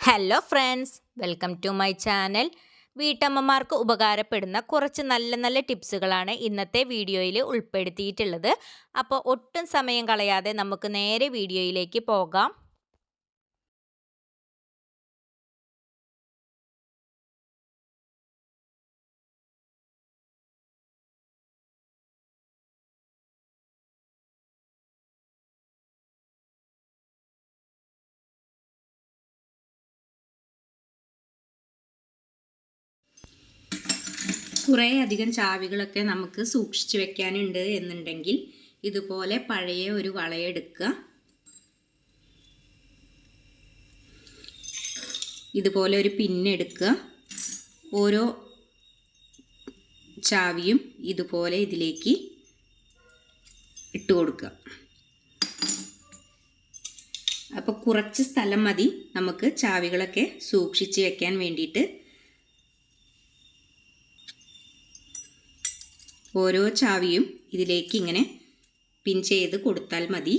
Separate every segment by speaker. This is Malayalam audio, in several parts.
Speaker 1: Hello friends welcome to my channel വീട്ടമ്മമാർക്ക് ഉപകാരപ്പെടുന്ന കുറച്ച് നല്ല നല്ല ടിപ്സുകളാണ് ഇന്നത്തെ വീഡിയോയിൽ ഉൾപ്പെടുത്തിയിട്ടുള്ളത്. അപ്പോൾ ഒട്ടും സമയം കളയാതെ നമുക്ക് നേരെ വീഡിയോയിലേക്ക് പോകാം. കുറേ അധികം ചാവികളൊക്കെ നമുക്ക് സൂക്ഷിച്ചു വെക്കാനുണ്ട് എന്നുണ്ടെങ്കിൽ ഇതുപോലെ പഴയ ഒരു വളയെടുക്കുക. ഇതുപോലെ ഒരു പിന്നെടുക്കുക ഓരോ ചാവിയും ഇതുപോലെ ഇതിലേക്ക് ഇട്ട് കൊടുക്കുക. അപ്പോൾ കുറച്ച് സ്ഥലം മതി നമുക്ക് ചാവികളൊക്കെ സൂക്ഷിച്ച് വെക്കാൻ വേണ്ടിയിട്ട്. ഓരോ ചാവിയും ഇതിലേക്ക് ഇങ്ങനെ പിൻ ചെയ്ത് കൊടുത്താൽ മതി.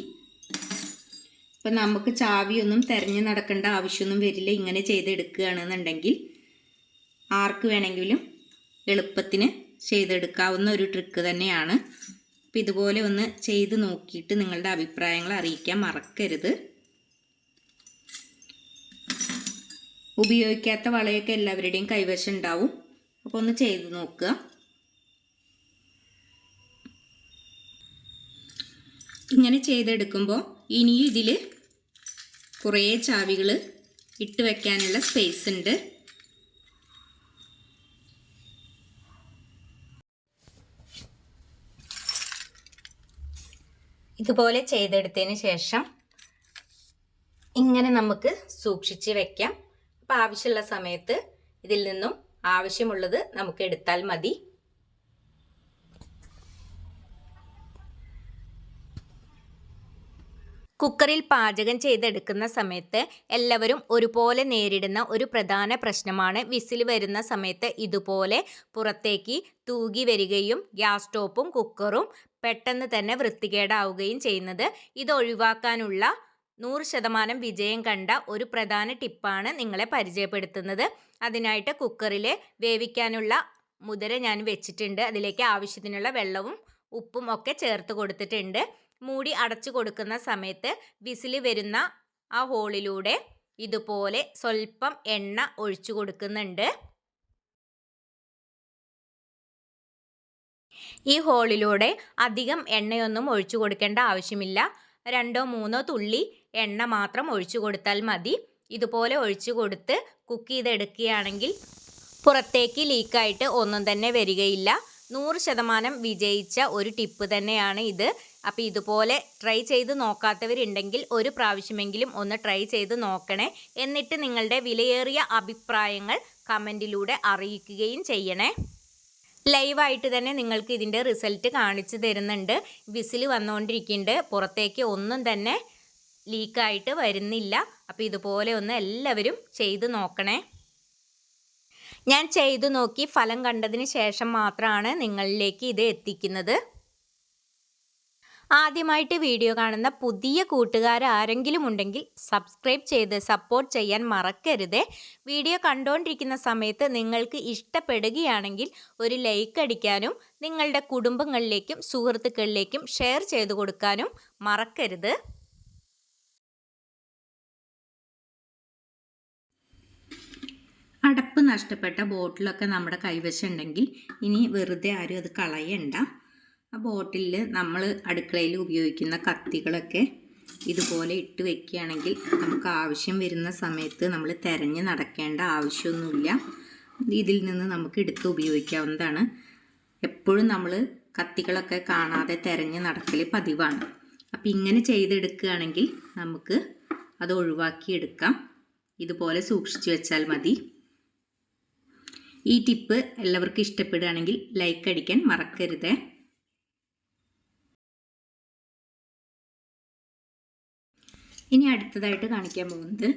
Speaker 1: ഇപ്പം നമുക്ക് ചാവിയൊന്നും തിരഞ്ഞു നടക്കേണ്ട ആവശ്യമൊന്നും വരില്ല. ഇങ്ങനെ ചെയ്തെടുക്കുകയാണെന്നുണ്ടെങ്കിൽ ആർക്ക് വേണമെങ്കിലും എളുപ്പത്തിന് ചെയ്തെടുക്കാവുന്ന ഒരു ട്രിക്ക് തന്നെയാണ്. അപ്പം ഇതുപോലെ ഒന്ന് ചെയ്ത് നോക്കിയിട്ട് നിങ്ങളുടെ അഭിപ്രായങ്ങൾ അറിയിക്കാൻ മറക്കരുത്. ഉപയോഗിക്കാത്ത വളയൊക്കെ എല്ലാവരുടെയും കൈവശം ഉണ്ടാവും. അപ്പോൾ ഒന്ന് ചെയ്ത് നോക്കുക. ഇങ്ങനെ ചെയ്തെടുക്കുമ്പോൾ ഇനി ഇതിൽ കുറേ ചാവികൾ ഇട്ട് വയ്ക്കാനുള്ള സ്പേസ് ഉണ്ട്. ഇതുപോലെ ചെയ്തെടുത്തതിന് ശേഷം ഇങ്ങനെ നമുക്ക് സൂക്ഷിച്ച് വെക്കാം. അപ്പോൾ ആവശ്യമുള്ള സമയത്ത് ഇതിൽ നിന്നും ആവശ്യമുള്ളത് നമുക്ക് എടുത്താൽ മതി. കുക്കറിൽ പാചകം ചെയ്തെടുക്കുന്ന സമയത്ത് എല്ലാവരും ഒരുപോലെ നേരിടുന്ന ഒരു പ്രധാന പ്രശ്നമാണ് വിസിൽ വരുന്ന സമയത്ത് ഇതുപോലെ പുറത്തേക്ക് തൂകി വരികയും ഗ്യാസ് സ്റ്റോപ്പും കുക്കറും പെട്ടെന്ന് തന്നെ വൃത്തികേടാവുകയും ചെയ്യുന്നത്. ഇത് ഒഴിവാക്കാനുള്ള നൂറ് ശതമാനം വിജയം കണ്ട ഒരു പ്രധാന ടിപ്പാണ് നിങ്ങളെ പരിചയപ്പെടുത്തുന്നത്. അതിനായിട്ട് കുക്കറിൽ വേവിക്കാനുള്ള മുതിര ഞാൻ വെച്ചിട്ടുണ്ട്. അതിലേക്ക് ആവശ്യത്തിനുള്ള വെള്ളവും ഉപ്പും ഒക്കെ ചേർത്ത് കൊടുത്തിട്ടുണ്ട്. മൂടി അടച്ചു കൊടുക്കുന്ന സമയത്ത് വിസിൽ വരുന്ന ആ ഹോളിലൂടെ ഇതുപോലെ സ്വല്പം എണ്ണ ഒഴിച്ചു കൊടുക്കുന്നുണ്ട്. ഈ ഹോളിലൂടെ അധികം എണ്ണയൊന്നും ഒഴിച്ചു കൊടുക്കേണ്ട ആവശ്യമില്ല. രണ്ടോ മൂന്നോ തുള്ളി എണ്ണ മാത്രം ഒഴിച്ചു കൊടുത്താൽ മതി. ഇതുപോലെ ഒഴിച്ചു കൊടുത്ത് കുക്ക് ചെയ്തെടുക്കുകയാണെങ്കിൽ പുറത്തേക്ക് ലീക്കായിട്ട് ഒന്നും തന്നെ വരികയില്ല. നൂറ് ശതമാനം വിജയിച്ച ഒരു ടിപ്പ് തന്നെയാണ് ഇത്. അപ്പോൾ ഇതുപോലെ ട്രൈ ചെയ്ത് നോക്കാത്തവരുണ്ടെങ്കിൽ ഒരു പ്രാവശ്യമെങ്കിലും ഒന്ന് ട്രൈ ചെയ്ത് നോക്കണേ. എന്നിട്ട് നിങ്ങളുടെ വിലയേറിയ അഭിപ്രായങ്ങൾ കമന്റിലൂടെ അറിയിക്കുകയും ചെയ്യണേ. ലൈവായിട്ട് തന്നെ നിങ്ങൾക്ക് ഇതിന്റെ റിസൾട്ട് കാണിച്ചു തരുന്നുണ്ട്. വിസിൽ വന്നുകൊണ്ടിരിക്കുന്നുണ്ട് പുറത്തേക്ക് ഒന്നും തന്നെ ലീക്കായിട്ട് വരുന്നില്ല. അപ്പോൾ ഇതുപോലെ ഒന്ന് എല്ലാവരും ചെയ്ത് നോക്കണേ. ഞാൻ ചെയ്തു നോക്കി ഫലം കണ്ടതിന് ശേഷം മാത്രമാണ് നിങ്ങളിലേക്ക് ഇത് എത്തിക്കുന്നത്. ആദ്യമായിട്ട് വീഡിയോ കാണുന്ന പുതിയ കൂട്ടുകാർ ആരെങ്കിലും ഉണ്ടെങ്കിൽ സബ്സ്ക്രൈബ് ചെയ്ത് സപ്പോർട്ട് ചെയ്യാൻ മറക്കരുത്. വീഡിയോ കണ്ടുകൊണ്ടിരിക്കുന്ന സമയത്ത് നിങ്ങൾക്ക് ഇഷ്ടപ്പെടുകയാണെങ്കിൽ ഒരു ലൈക്ക് അടിക്കാനും നിങ്ങളുടെ കുടുംബങ്ങളിലേക്കും സുഹൃത്തുക്കളിലേക്കും ഷെയർ ചെയ്തു കൊടുക്കാനും മറക്കരുത്. അടപ്പ് നഷ്ടപ്പെട്ട ബോട്ടിലൊക്കെ നമ്മുടെ കൈവശം ഉണ്ടെങ്കിൽ ഇനി വെറുതെ ആരും അത് കളയണ്ട. ആ ബോട്ടിലിൽ നമ്മൾ അടുക്കളയിൽ ഉപയോഗിക്കുന്ന കത്തികളൊക്കെ ഇതുപോലെ ഇട്ട് വെക്കുകയാണെങ്കിൽ നമുക്ക് ആവശ്യം വരുന്ന സമയത്ത് നമ്മൾ തിരഞ്ഞ് നടക്കേണ്ട ആവശ്യമൊന്നുമില്ല. ഇതിൽ നിന്ന് നമുക്ക് എടുത്ത് ഉപയോഗിക്കാവുന്നതാണ്. എപ്പോഴും നമ്മൾ കത്തികളൊക്കെ കാണാതെ തിരഞ്ഞ് നടക്കൽ പതിവാണ്. അപ്പം ഇങ്ങനെ ചെയ്തെടുക്കുകയാണെങ്കിൽ നമുക്ക് അത് ഒഴിവാക്കിയെടുക്കാം. ഇതുപോലെ സൂക്ഷിച്ചു വെച്ചാൽ മതി. ഈ ടിപ്പ് എല്ലാവർക്കും ഇഷ്ടപ്പെടുകയാണെങ്കിൽ ലൈക്ക് അടിക്കാൻ മറക്കരുത്. ഇനി അടുത്തതായിട്ട് കാണിക്കാൻ പോകുന്നത്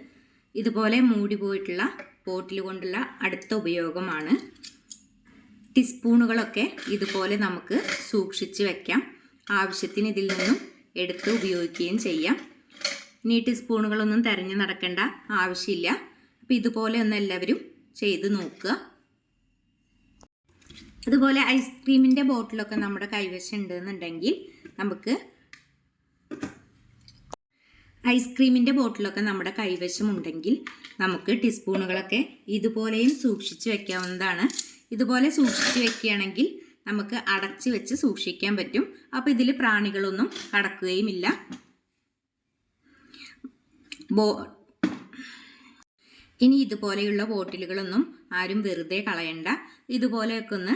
Speaker 1: ഇതുപോലെ മൂടി പോയിട്ടുള്ള ബോട്ടിൽ കൊണ്ടുള്ള അടുത്ത ഉപയോഗമാണ്. ടീസ്പൂണുകളൊക്കെ ഇതുപോലെ നമുക്ക് സൂക്ഷിച്ച് വെക്കാം. ആവശ്യത്തിന് ഇതിൽ നിന്നും എടുത്ത് ഉപയോഗിക്കുകയും ചെയ്യാം. ഇനി ടീസ്പൂണുകളൊന്നും തിരഞ്ഞു നടക്കേണ്ട ആവശ്യമില്ല. അപ്പോൾ ഇതുപോലെ ഒന്ന് എല്ലാവരും ചെയ്ത് നോക്കുക. അതുപോലെ ഐസ്ക്രീമിന്റെ ബോട്ടിലൊക്കെ നമ്മുടെ കൈവശം ഉണ്ടെന്നുണ്ടെങ്കിൽ നമുക്ക് ഐസ്ക്രീമിന്റെ ബോട്ടിലൊക്കെ നമ്മുടെ കൈവശം ഉണ്ടെങ്കിൽ നമുക്ക് ടീസ്പൂണുകളൊക്കെ ഇതുപോലെയും സൂക്ഷിച്ച് വെക്കാവുന്നതാണ്. ഇതുപോലെ സൂക്ഷിച്ച് വെക്കുകയാണെങ്കിൽ നമുക്ക് അടച്ച് വെച്ച് സൂക്ഷിക്കാൻ പറ്റും. അപ്പോൾ ഇതിൽ പ്രാണികളൊന്നും കടക്കുകയുമില്ല. ബോ ഇനി ഇതുപോലെയുള്ള ബോട്ടിലുകളൊന്നും ആരും വെറുതെ കളയണ്ട. ഇതുപോലെയൊക്കെ ഒന്ന്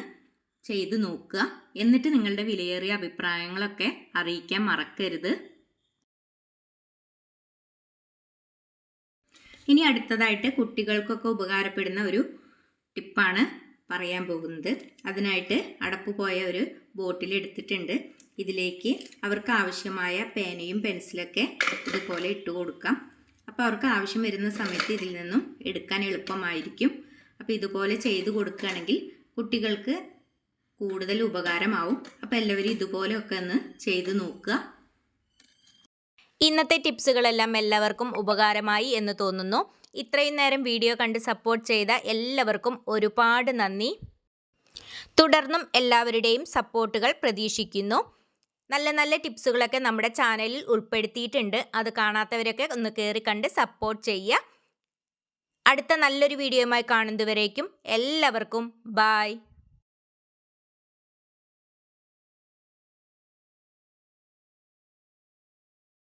Speaker 1: ചെയ്തു നോക്കുക. എന്നിട്ട് നിങ്ങളുടെ വിലയേറിയ അഭിപ്രായങ്ങളൊക്കെ അറിയിക്കാൻ മറക്കരുത്. ഇനി അടുത്തതായിട്ട് കുട്ടികൾക്കൊക്കെ ഉപകാരപ്പെടുന്ന ഒരു ടിപ്പാണ് പറയാൻ പോകുന്നത്. അതിനായിട്ട് അടപ്പ് പോയ ഒരു ബോട്ടിൽ എടുത്തിട്ടുണ്ട്. ഇതിലേക്ക് അവർക്ക് ആവശ്യമായ പേനയും പെൻസിലൊക്കെ ഇതുപോലെ ഇട്ട് കൊടുക്കാം. അപ്പോൾ അവർക്ക് ആവശ്യം വരുന്ന സമയത്ത് ഇതിൽ നിന്നും എടുക്കാൻ എളുപ്പമായിരിക്കും. അപ്പോൾ ഇതുപോലെ ചെയ്ത് കൊടുക്കുകയാണെങ്കിൽ കുട്ടികൾക്ക് കൂടുതൽ ഉപകാരമാവും. അപ്പോൾ എല്ലാവരും ഇതുപോലെയൊക്കെ ഒന്ന് ചെയ്ത് നോക്കുക. ഇന്നത്തെ ടിപ്സുകളെല്ലാം എല്ലാവർക്കും ഉപകാരമായി എന്ന് തോന്നുന്നു. ഇത്രയും നേരം വീഡിയോ കണ്ട് സപ്പോർട്ട് ചെയ്ത എല്ലാവർക്കും ഒരുപാട് നന്ദി. തുടർന്നും എല്ലാവരുടെയും സപ്പോർട്ടുകൾ പ്രതീക്ഷിക്കുന്നു. നല്ല നല്ല ടിപ്സുകളൊക്കെ നമ്മുടെ ചാനലിൽ ഉൾപ്പെടുത്തിയിട്ടുണ്ട്. അത് കാണാത്തവരൊക്കെ ഒന്ന് കയറി കണ്ട് സപ്പോർട്ട് ചെയ്യുക. അടുത്ത നല്ലൊരു വീഡിയോയുമായി കാണുന്നതുവരേക്കും എല്ലാവർക്കും ബായ്.